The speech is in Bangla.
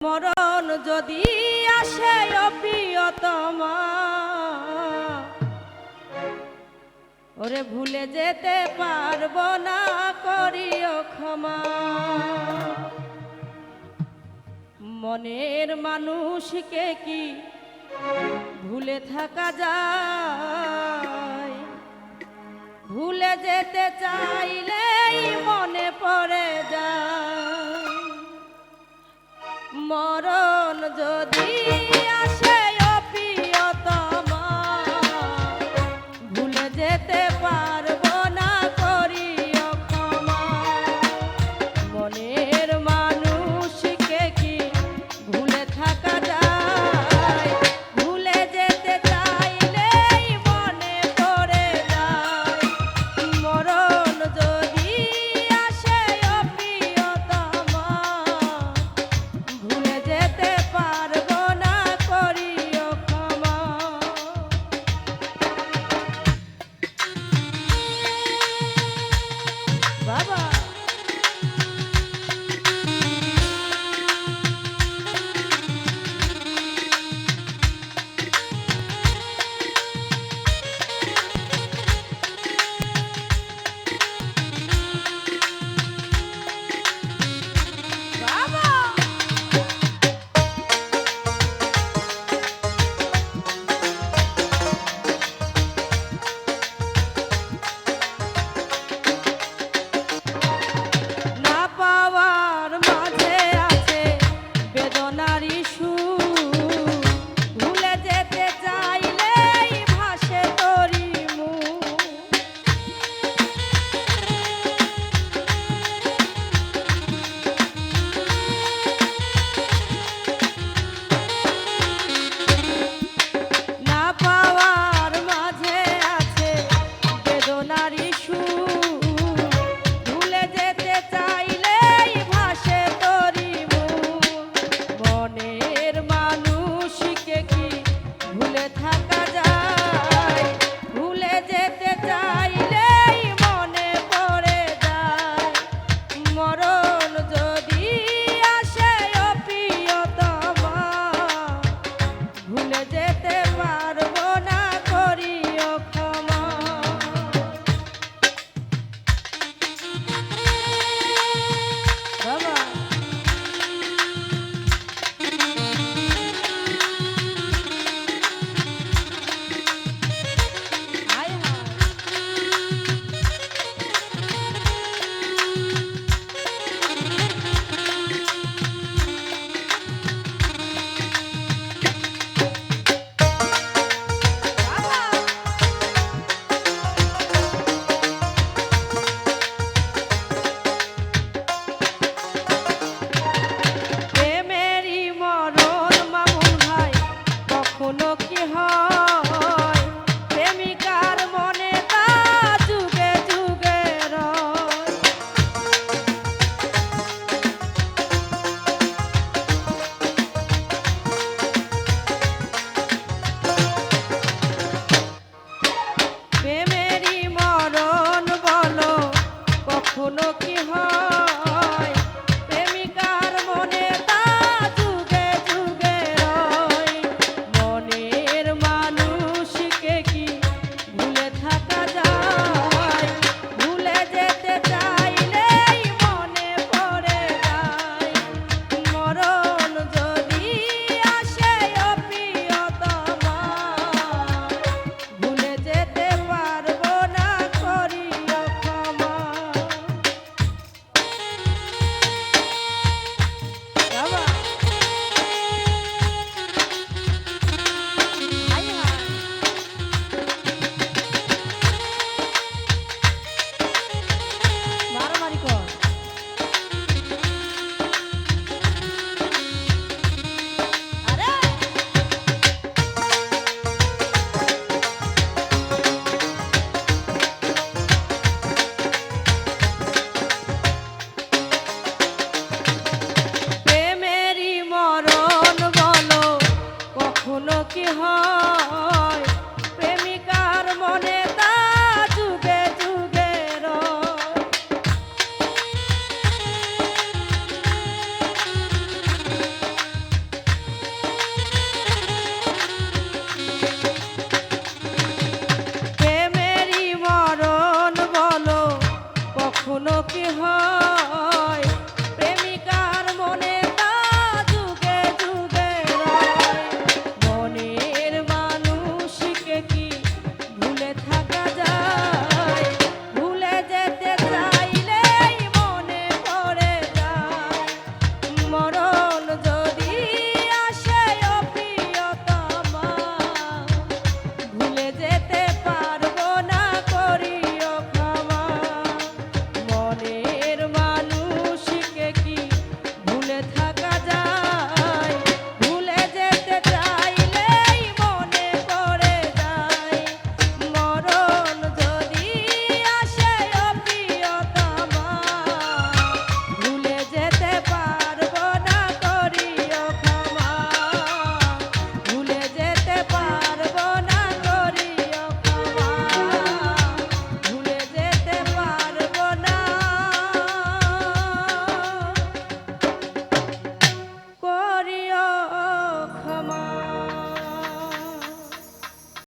মরণ যদি আসে অপ্রিয়তম ওরে ভুলে যেতে পারব না, করিও ক্ষমা। মনের মানুষকে কি ভুলে থাকা যায়? ভুলে যেতে চাইলে যদি কখনো কি হয়? প্রেমিকার মনের